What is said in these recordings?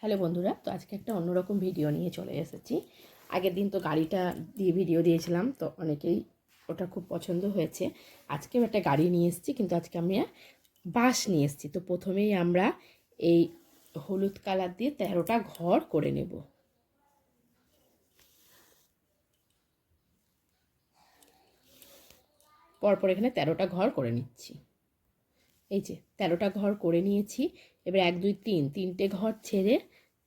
Hello বন্ধুরা, তো আজকে একটা অন্যরকম ভিডিও নিয়ে চলে এসেছি। আগের দিন তো গাড়িটা দিয়ে ভিডিও দিয়েছিলাম, তো অনেকেই ওটা খুব পছন্দ হয়েছে। আজকেও একটা গাড়ি নিয়ে এসেছি, কিন্তু আজকে আমি বাস নিয়ে এসেছি। তো প্রথমেই আমরা এই হলুদ কালার দিয়ে তেরোটা ঘর করে নেব। পরপর এখানে তেরোটা ঘর করে নিচ্ছি। এই যে, তেরোটা ঘর করে নিয়েছি। এবার এক, দুই, তিন, তিনটে ঘর ছেড়ে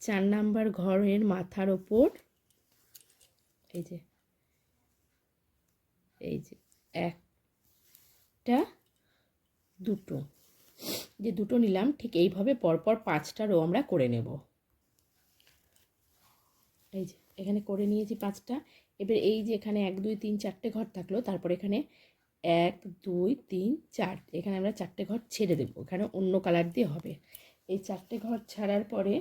চার নাম্বার ঘরের মাথার ওপর এই যে এই যে একটা, দুটো, যে দুটো নিলাম, ঠিক এইভাবে পরপর পাঁচটা রো আমরা করে নেব। এই যে, এখানে করে নিয়েছি পাঁচটা। এবার এই যে এখানে এক, দুই, তিন, চারটে ঘর থাকল, তারপর এখানে এক, দুই, তিন, চার। এখানে আমরা চারটে ঘর ছেড়ে দেবো। এখানে অন্য কালার দিয়ে হবে। এই চারটে ঘর ছাড়ার পরে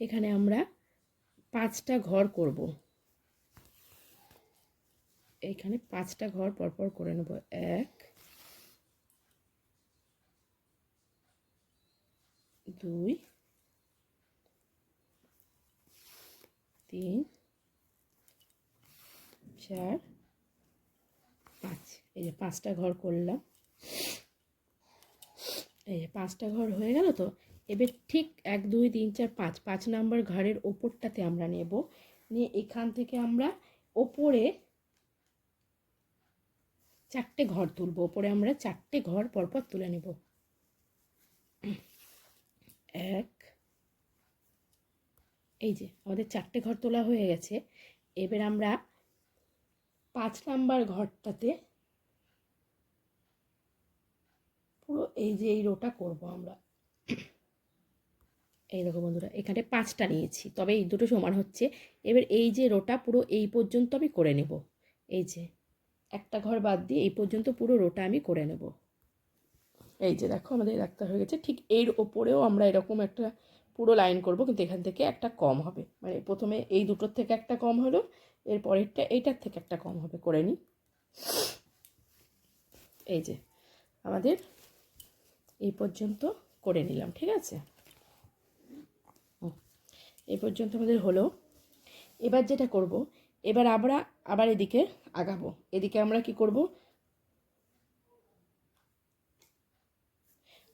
এখানে আমরা পাঁচটা ঘর করব। এখানে পাঁচটা ঘর পরপর করে নেব। এক, দুই, তিন চার পাঁচ, এই যে পাঁচটা ঘর করলাম। এই যে পাঁচটা ঘর হয়ে গেল তো? এবার ঠিক এক, দুই, তিন, চার, পাঁচ পাঁচ নাম্বার ঘরের ওপরটাতে আমরা নেব। নিয়ে এখান থেকে আমরা ওপরে চারটে ঘর তুলব। ওপরে আমরা চারটে ঘর পরপর তুলে নেব। এক, এই যে আমাদের চারটে ঘর তোলা হয়ে গেছে। এবার আমরা পাঁচ নাম্বার ঘরটাতে পুরো এই যে এই রোটা করব আমরা। এই দেখো বন্ধুরা, এখানে পাঁচটা নিয়েছি, তবে এই দুটো সমান হচ্ছে। এবার এই যে রোটা পুরো এই পর্যন্ত আমি করে নেব। এই যে একটা ঘর বাদ দিয়ে এই পর্যন্ত পুরো রোটা আমি করে নেব। এই যে দেখো, আমাদের ডাক্তার হয়ে গেছে। ঠিক এর ওপরেও আমরা এরকম একটা পুরো লাইন করব, কিন্তু এখান থেকে একটা কম হবে। মানে প্রথমে এই দুটোর থেকে একটা কম হলো এর পরেরটা, এইটার থেকে একটা কম হবে, করে নিই। এই যে, আমাদের এই পর্যন্ত করে নিলাম, ঠিক আছে? এই পর্যন্ত আমাদের হলো। এবার যেটা করব, এবার আমরা আবার এদিকে আগাবো। এদিকে আমরা কি করব?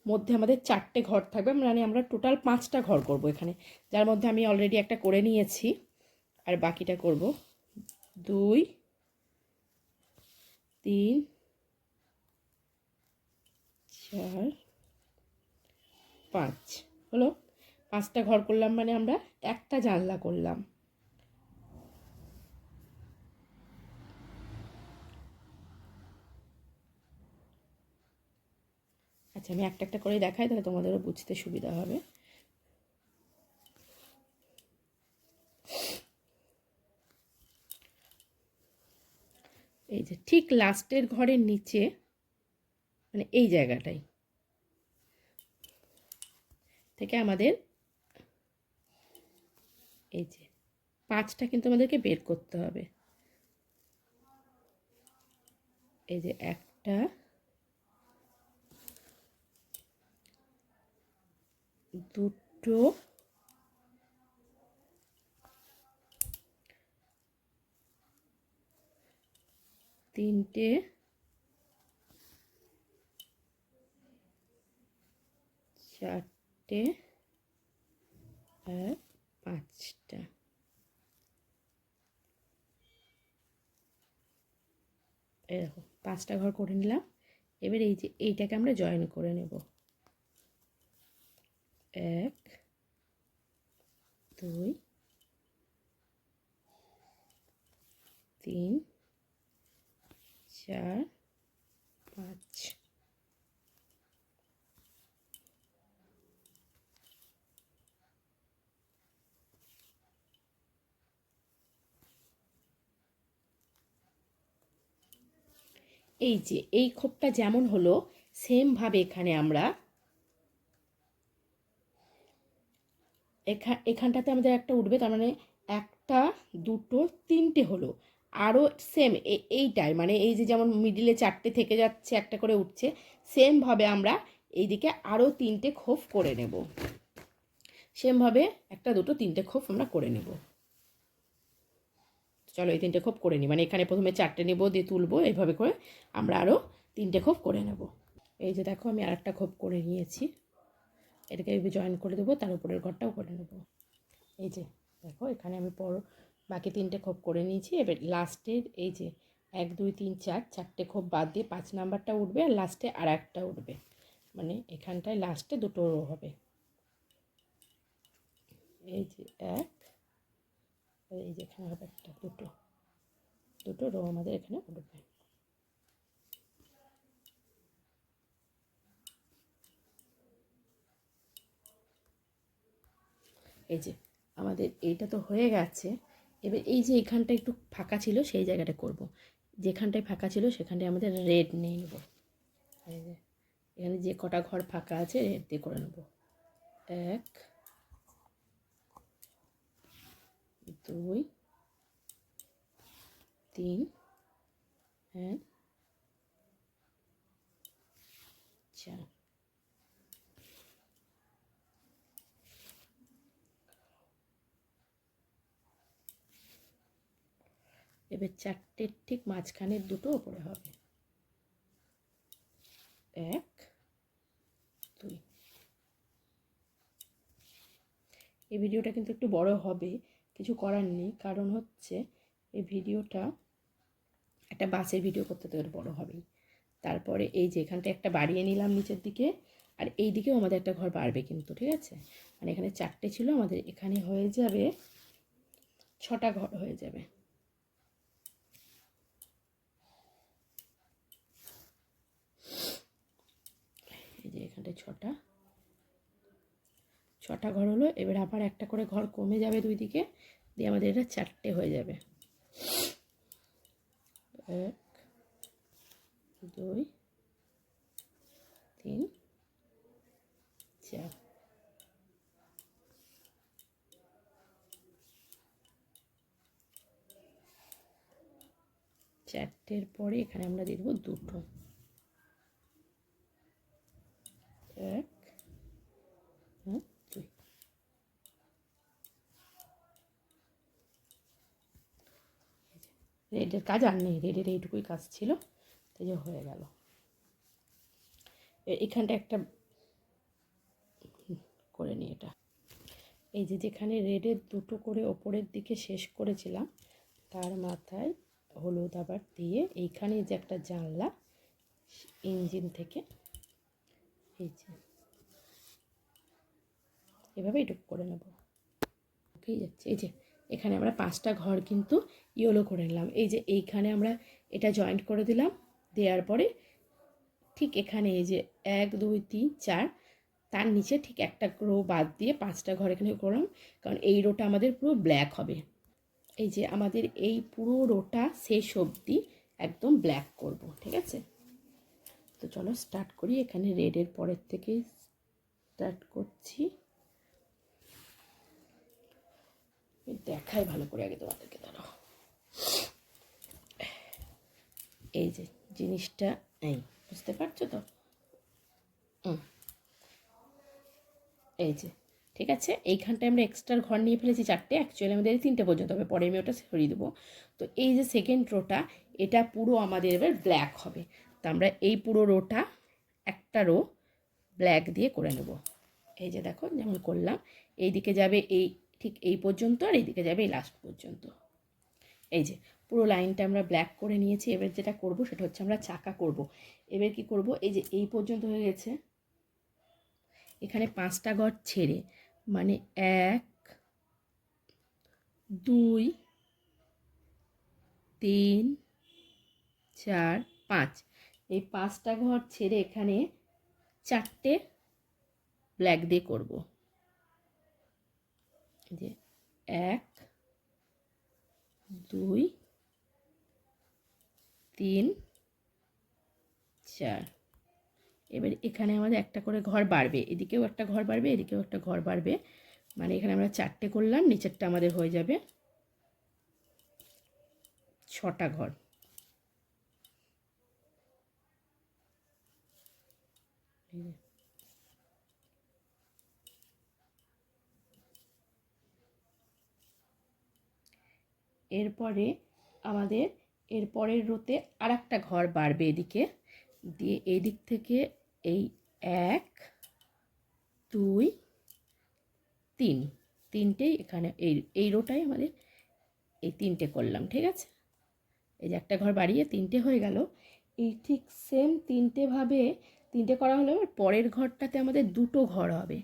মধ্যে আমাদের চারটে ঘর থাকবে মানে আমরা টোটাল পাঁচটা ঘর করব এখানে। যার মধ্যে আমি অলরেডি একটা করে নিয়েছি, আর বাকিটা করব দুই, তিন, চার, পাঁচ। হলো পাঁচটা ঘর করলাম মানে আমরা একটা জানলা করলাম। আচ্ছা আমি একটা একটা করে দেখাই, তাহলে তোমাদেরও বুঝতে সুবিধা হবে। এই যে ঠিক লাস্টের ঘরের নিচে মানে এই জায়গাটাই থেকে আমাদের এই যে পাঁচটা কিন্তু আমাদেরকে বের করতে হবে। এই যে একটা, দুটো তিনটে। চারটে আর পাঁচটা। দেখো, পাঁচটা ঘর করে নিলাম। এবার এই যে এইটাকে আমরা জয়েন করে নেব। এক, দুই, তিন চার, পাঁচ। এই যে, এই খোপটা যেমন হলো সেমভাবে এখানে আমরা এখা, এখানটাতে আমাদের একটা উঠবে, তার মানে একটা, দুটো, তিনটে হলো। আরও সেম এইটাই মানে এই যে যেমন মিডিলে চারটে থেকে যাচ্ছে, একটা করে উঠছে সেমভাবে আমরা এইদিকে আরও তিনটে খোপ করে নেব। সেমভাবে একটা, দুটো, তিনটে খোপ আমরা করে নেব। চলো এই তিনটে খোপ করে নিই মানে এখানে প্রথমে চারটে নেব, দিয়ে তুলবো, এইভাবে করে আমরা আরও তিনটে খোপ করে নেব। এই যে দেখো, আমি আর একটা খোপ করে নিয়েছি। এটাকে জয়েন করে দেবো, তার উপরের ঘরটাও করে নেব। এই যে দেখো, এখানে আমি পর বাকি তিনটে খোপ করে নিয়েছি। এবার লাস্টের এই যে এক, দুই, তিন, চার, চারটে খোপ বাদ দিয়ে পাঁচ নাম্বারটা উঠবে আর লাস্টে আর একটা উঠবে। মানে এখানটায় লাস্টে দুটো রো হবে। এই যে এক এই যে এখানে হবে একটা, দুটো। দুটো রো আমাদের এখানে উঠবে। এই যে আমাদের এইটা তো হয়ে গেছে। এবার এই যে এখানটা একটু ফাঁকা ছিল, সেই জায়গাটা করব। যেখানটায় ফাঁকা ছিল, সেখানটায় আমাদের রেড নিয়ে নেব। এখানে যে কটা ঘর ফাঁকা আছে, রেড দিয়ে করে নেব। এক, দুই, তিন হ্যাঁ চার। এবার চারটের ঠিক মাঝখানের দুটো ওপরে হবে। এক, দুই। এই ভিডিওটা কিন্তু একটু বড় হবে, কিছু করার নেই। কারণ হচ্ছে, এই ভিডিওটা একটা বাসের ভিডিও করতে তো বড় হবেই। তারপরে এই যে এখানটা একটা বাড়িয়ে নিলাম নিচের দিকে, আর এই দিকেও আমাদের একটা ঘর বাড়বে কিন্তু, ঠিক আছে? মানে এখানে চারটে ছিল, আমাদের এখানে হয়ে যাবে, ছটা ঘর হয়ে যাবে। এই যে এখানটায় ছটা। ছটা ঘর হলো, এবার আবার একটা করে ঘর কমে যাবে দুই দিকে, দিয়ে আমাদের এটা চারটে হয়ে যাবে। এক, দুই, তিন, চার। চারটের পরে এখানে আমরা দিয়ে দেবো দুটো এক হ্যাঁ দুই রেডের কাজ আর নেই রেডের এইটুকুই কাজ ছিল তাই যে হয়ে গেল। এখানটা একটা করে নিই এটা। এই যে যেখানে রেডের দুটো করে ওপরের দিকে শেষ করেছিলাম, তার মাথায় হলুদ আবার দিয়ে এইখানে যে একটা জানলা, ইঞ্জিন থেকে, এই যে। এভাবে এটুকু করে নেব। ওকেই যাচ্ছে, এই যে এখানে আমরা পাঁচটা ঘর কিন্তু ইয়েলো করে নিলাম। এই যে এইখানে আমরা এটা জয়েন্ট করে দিলাম, দেওয়ার পরে ঠিক এখানে এই যে এক, দুই, তিন, চার, তার নিচে ঠিক একটা রো বাদ দিয়ে পাঁচটা ঘর এখানে করলাম, কারণ এই রোটা আমাদের পুরো ব্ল্যাক হবে। এই যে আমাদের এই পুরো রোটা শেষ অবধি একদম ব্ল্যাক করব, ঠিক আছে? তো চলো স্টার্ট করি, এখানে রেডের পরের থেকে স্টার্ট করছি। দেখাই ভালো করে আগে তোমাদেরকে দাঁড়াও। এই যে জিনিসটা, এই, বুঝতে পারছ তো? এই যে, ঠিক আছে? এইখানটায় আমরা এক্সট্রা ঘর নিয়ে ফেলেছি চারটে। অ্যাকচুয়ালি আমাদের তিনটে পর্যন্ত হবে। পরে আমি ওটা সরিয়ে দেবো। তো এই যে সেকেন্ড রোটা এটা পুরো আমাদের এবার ব্ল্যাক হবে। তো আমরা এই পুরো রোটা একটা রো ব্ল্যাক দিয়ে করে নেব। এই যে দেখো, যেমন করলাম। এই দিকে যাবে এই ঠিক এই পর্যন্ত আর এইদিকে যাবে এই লাস্ট পর্যন্ত। এই যে, পুরো লাইনটা আমরা ব্ল্যাক করে নিয়েছি। এবার যেটা করব সেটা হচ্ছে আমরা চাকা করব। এবার কি করব? এই যে, এই পর্যন্ত হয়ে গেছে। এখানে পাঁচটা ঘর ছেড়ে মানে এক, দুই, তিন, চার, পাঁচ। এই পাঁচটা ঘর ছেড়ে এখানে চারটে ব্ল্যাক দিয়ে করব। যে এক, দুই, তিন, চার। এবার এখানে আমাদের একটা করে ঘর বাড়বে। এদিকেও একটা ঘর বাড়বে, এদিকেও একটা ঘর বাড়বে। মানে এখানে আমরা চারটে করলাম, নিচেরটা আমাদের হয়ে যাবে ছটা ঘর। এরপরে আমাদের এর পরের রোতে আর একটা ঘর বাড়বে এদিকে। দিয়ে এই দিক থেকে এই এক, দুই, তিন। তিনটেই এখানে এই এই রোটাই আমাদের এই তিনটে করলাম, ঠিক আছে? এই যে একটা ঘর বাড়িয়ে তিনটে হয়ে গেল। এই ঠিক সেম তিনটেভাবে তিনটে করা হলো, এবার পরের ঘরটাতে আমাদের দুটো ঘর হবে।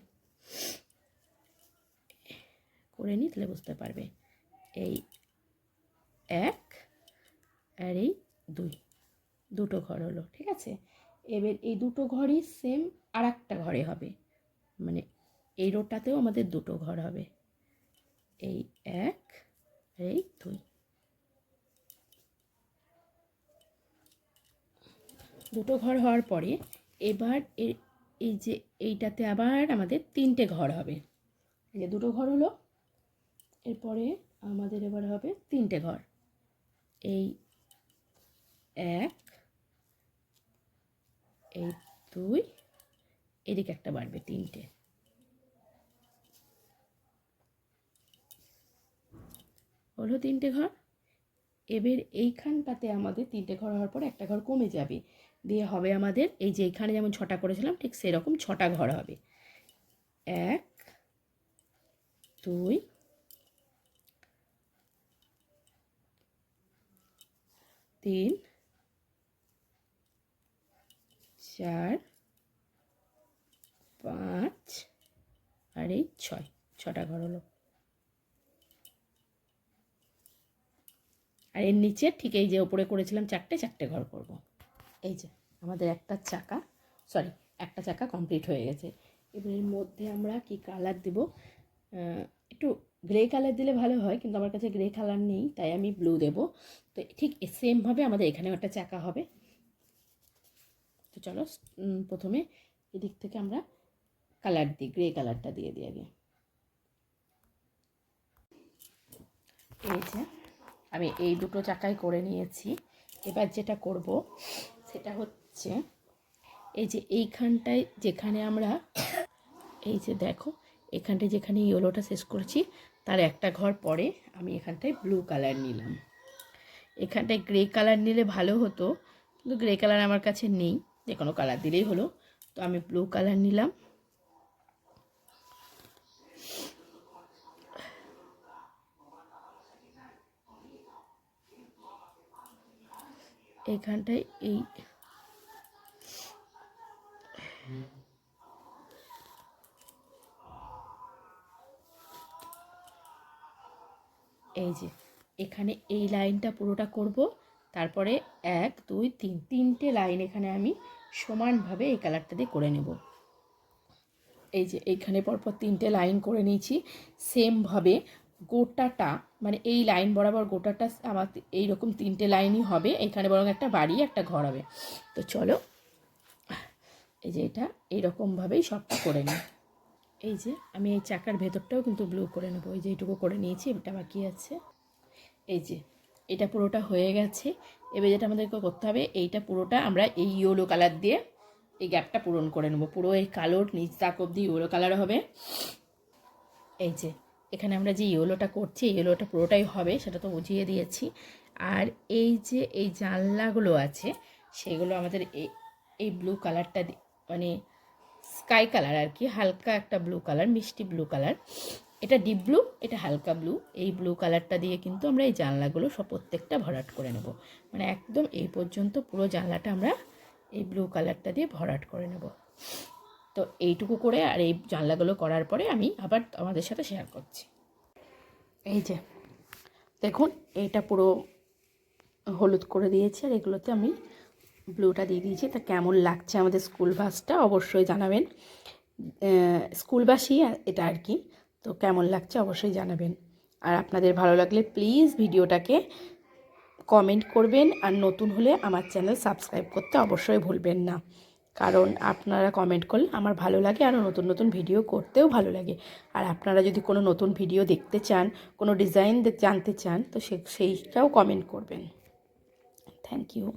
করে নিই তাহলে বুঝতে পারবে। এই এক, আর এই দুই। দুটো ঘর হলো, ঠিক আছে? এবার এই দুটো ঘরই সেম আর একটা ঘরে হবে। মানে এই রোটাতেও আমাদের দুটো ঘর হবে। এই এক, আর এই দুই। দুটো ঘর হওয়ার পরে এবার এই যে এইটাতে আবার আমাদের তিনটে ঘর হবে। এই যে দুটো ঘর হলো, এরপরে আমাদের এবার হবে তিনটে ঘর। এই এক, এই দুই, এদিকে একটা বাড়বে তিনটে। হলো তিনটে ঘর। এবার এইখানটাতে আমাদের তিনটে ঘর হওয়ার পর একটা ঘর কমে যাবে। দিয়ে হবে আমাদের এই যে এখানে যেমন ছটা করেছিলাম, ঠিক সেরকম ছটা ঘর হবে। এক, দুই তিন, চার, পাঁচ, আর এই ছয়, ছটা ঘর হলো। আর এর নিচে ঠিক এই যে ওপরে করেছিলাম চারটে চারটে ঘর করব। এই যে আমাদের একটা চাকা সরি একটা চাকা কমপ্লিট হয়ে গেছে। এবার এর মধ্যে আমরা কি কালার দেব? একটু গ্রে কালার দিলে ভালো হয়, কিন্তু আমার কাছে গ্রে কালার নেই, তাই আমি ব্লু দেব। তো ঠিক সেমভাবে আমাদের এখানেও একটা চাকা হবে। তো চলো প্রথমে এদিক থেকে আমরা কালার দিই গ্রে কালারটা দিয়ে দিই আগে। এই যে, আমি এই দুটো চাকাই করে নিয়েছি। এবার যেটা করব, সেটা হচ্ছে এই যে এইখানটায় যেখানে আমরা, এই যে দেখো, এখানটায় যেখানে ইয়েলোটা শেষ করছি তার একটা ঘর পরে আমি এখানটায় ব্লু কালার নিলাম। এখানটায় গ্রে কালার নিলে ভালো হতো, কিন্তু গ্রে কালার আমার কাছে নেই, যে কোনো কালার দিলেই হলো। তো আমি ব্লু কালার নিলাম। এখানটায় এই এই যে, এখানে এই লাইনটা পুরোটা করব। তারপরে এক, দুই, তিন, তিনটে লাইন এখানে আমি সমানভাবে এই কালারটা দিয়ে করে নেব। এই যে এইখানে পরপর তিনটে লাইন করে নিয়েছি। সেমভাবে গোটাটা মানে এই লাইন বরাবর গোটাটা আমার এইরকম তিনটে লাইনই হবে। এখানে বরং একটা বাড়ি, একটা ঘর হবে। তো চলো, এই যে এটা এইরকমভাবেই সবটা করে নিই। এই যে, আমি এই চাকার ভেতরটাও কিন্তু ব্লু করে নেব। এই যে, এইটুকু করে নিয়েছি এটা বাকি আছে। এই যে, এটা পুরোটা হয়ে গেছে। এবার যেটা আমাদেরকে করতে হবে, এইটা পুরোটা আমরা এই ইয়েলো কালার দিয়ে এই গ্যাপটা পূরণ করে নেব। পুরো এই কালোর নিচ তাক অব্দি ইয়েলো কালার হবে। এই যে, এখানে আমরা যে ইয়েলোটা করছি, এই ইয়েলোটা পুরোটাই হবে, সেটা তো বুঝিয়ে দিয়েছি। আর এই যে, এই জানলাগুলো আছে, সেগুলো আমাদের এই এই ব্লু কালারটা মানে স্কাই কালার আর কি, হালকা একটা ব্লু কালার, মিষ্টি ব্লু কালার। এটা ডিপ ব্লু, এটা হালকা ব্লু। এই ব্লু কালারটা দিয়ে কিন্তু আমরা এই জানলাগুলো সব প্রত্যেকটা ভরাট করে নেব। মানে একদম এই পর্যন্ত পুরো জানলাটা আমরা এই ব্লু কালারটা দিয়ে ভরাট করে নেব। তো এইটুকু করে আর এই জানলাগুলো করার পরে আমি আবার আমাদের সাথে শেয়ার করছি। এই যে, দেখুন, এইটা পুরো হলুদ করে দিয়েছি আর এগুলোতে আমি ব্লুটা দিয়ে দিয়েছি। তা কেমন লাগছে আমাদের স্কুল বাসটা অবশ্যই জানাবেন। স্কুল বাসই এটা আর কি। তো কেমন লাগছে অবশ্যই জানাবেন। আর আপনাদের ভালো লাগলে প্লিজ ভিডিওটাকে কমেন্ট করবেন আর নতুন হলে আমার চ্যানেল সাবস্ক্রাইব করতে অবশ্যই ভুলবেন না। কারণ আপনারা কমেন্ট করলে আমার ভালো লাগে আরও নতুন নতুন ভিডিও করতেও ভালো লাগে। আর আপনারা যদি কোনো নতুন ভিডিও দেখতে চান, কোনো ডিজাইন জানতে চান, তো সে, সেইটাও কমেন্ট করবেন। Thank you.